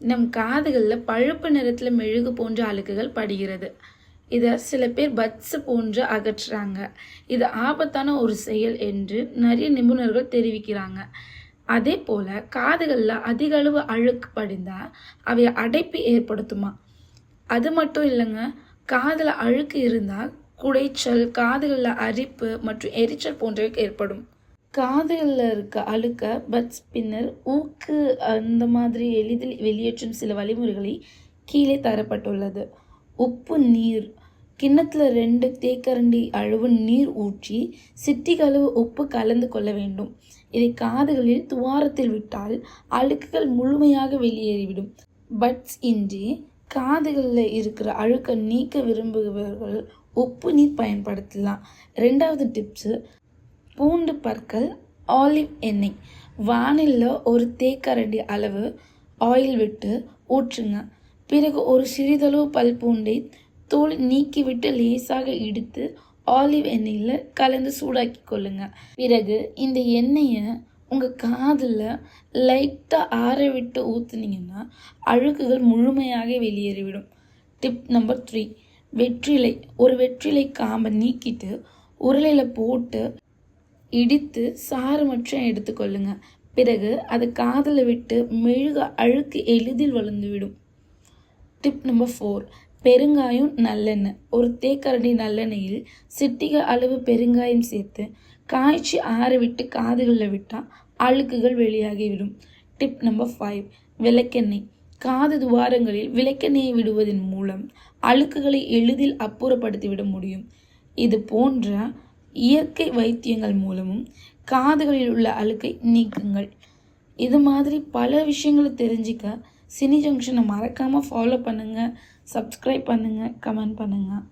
நம் காதுகளில் பழுப்பு நிறத்தில் மெழுகு போன்ற அழுக்குகள் படுகிறது. இதை சில பேர் பட்ஸு போன்று அகற்றுறாங்க. இது ஆபத்தான ஒரு செயல் என்று நிறைய நிபுணர்கள் தெரிவிக்கிறாங்க. அதே போல் காதுகளில் அதிக அளவு அழுக்கு படிந்தால் அவை அடைப்பு ஏற்படுத்துமா? அது மட்டும் இல்லைங்க காதில் அழுக்கு இருந்தால் குடைச்சல் காதுகளில் அரிப்பு மற்றும் எரிச்சல் போன்றவை ஏற்படும். காதுகளில் இருக்க அழுக்க பட் ஸ்பின்னர் ஊக்கு அந்த மாதிரி எளிதில் வெளியேற்றும் சில வழிமுறைகளை கீழே தரப்பட்டுள்ளது. உப்பு நீர். கிண்ணத்தில் ரெண்டு தேக்கரண்டி அளவு நீர் ஊற்றி சிட்டிக அளவு உப்பு கலந்து கொள்ள வேண்டும். இதை காதுகளில் துவாரத்தில் விட்டால் அழுக்குகள் முழுமையாக வெளியேறிவிடும். பட்ஸ் இன்றி காதுகளில் இருக்கிற அழுக்கை நீக்க விரும்புபவர்கள் உப்பு நீர் பயன்படுத்தலாம். ரெண்டாவது டிப்ஸு பூண்டு பற்கள் ஆலிவ் எண்ணெய் வானிலில் ஒரு தேக்கரண்டி அளவு ஆயில் விட்டு ஊற்றுங்க. பிறகு ஒரு சிறிதளவு பல் பூண்டை தோல் நீக்கிவிட்டு லேசாக இடித்து ஆலிவ் எண்ணெயில் கலந்து சூடாக்கி கொள்ளுங்க. பிறகு இந்த எண்ணெயை உங்கள் காதில் லைட்டாக ஆற விட்டு ஊற்றுனீங்கன்னா அழுக்குகள் முழுமையாக வெளியேறிவிடும். டிப் நம்பர் த்ரீ வெற்றிலை. ஒரு வெற்றிலை காம்பை நீக்கிட்டு உருளையில் போட்டு இடித்து சாறு மட்டும் எடுத்துக்கொள்ளுங்க பிறகு அது காதில் விட்டு மெழுக அழுக்கு எளிதில் வளர்ந்துவிடும். டிப் நம்பர் ஃபோர் பெருங்காயம் நல்லெண்ணெய். ஒரு தேக்கரண்டி நல்லெண்ணெயில் சிட்டிக அளவு பெருங்காயம் சேர்த்து காய்ச்சி ஆற விட்டு காதுகளில் விட்டால் அழுக்குகள் வெளியாகிவிடும். டிப் நம்பர் ஃபைவ் விளக்கெண்ணெய். காது துவாரங்களில் விளக்கெண்ணெயை விடுவதன் மூலம் அழுக்குகளை எளிதில் அப்புறப்படுத்திவிட முடியும். இது போன்ற இயற்கை வைத்தியங்கள் மூலமும் காதுகளில் உள்ள அழுக்கை நீக்குங்கள். இது மாதிரி பல விஷயங்களை தெரிஞ்சிக்க சினி ஜங்ஷனை மறக்காமல் ஃபாலோ பண்ணுங்கள் சப்ஸ்கிரைப் பண்ணுங்கள் கமெண்ட் பண்ணுங்கள்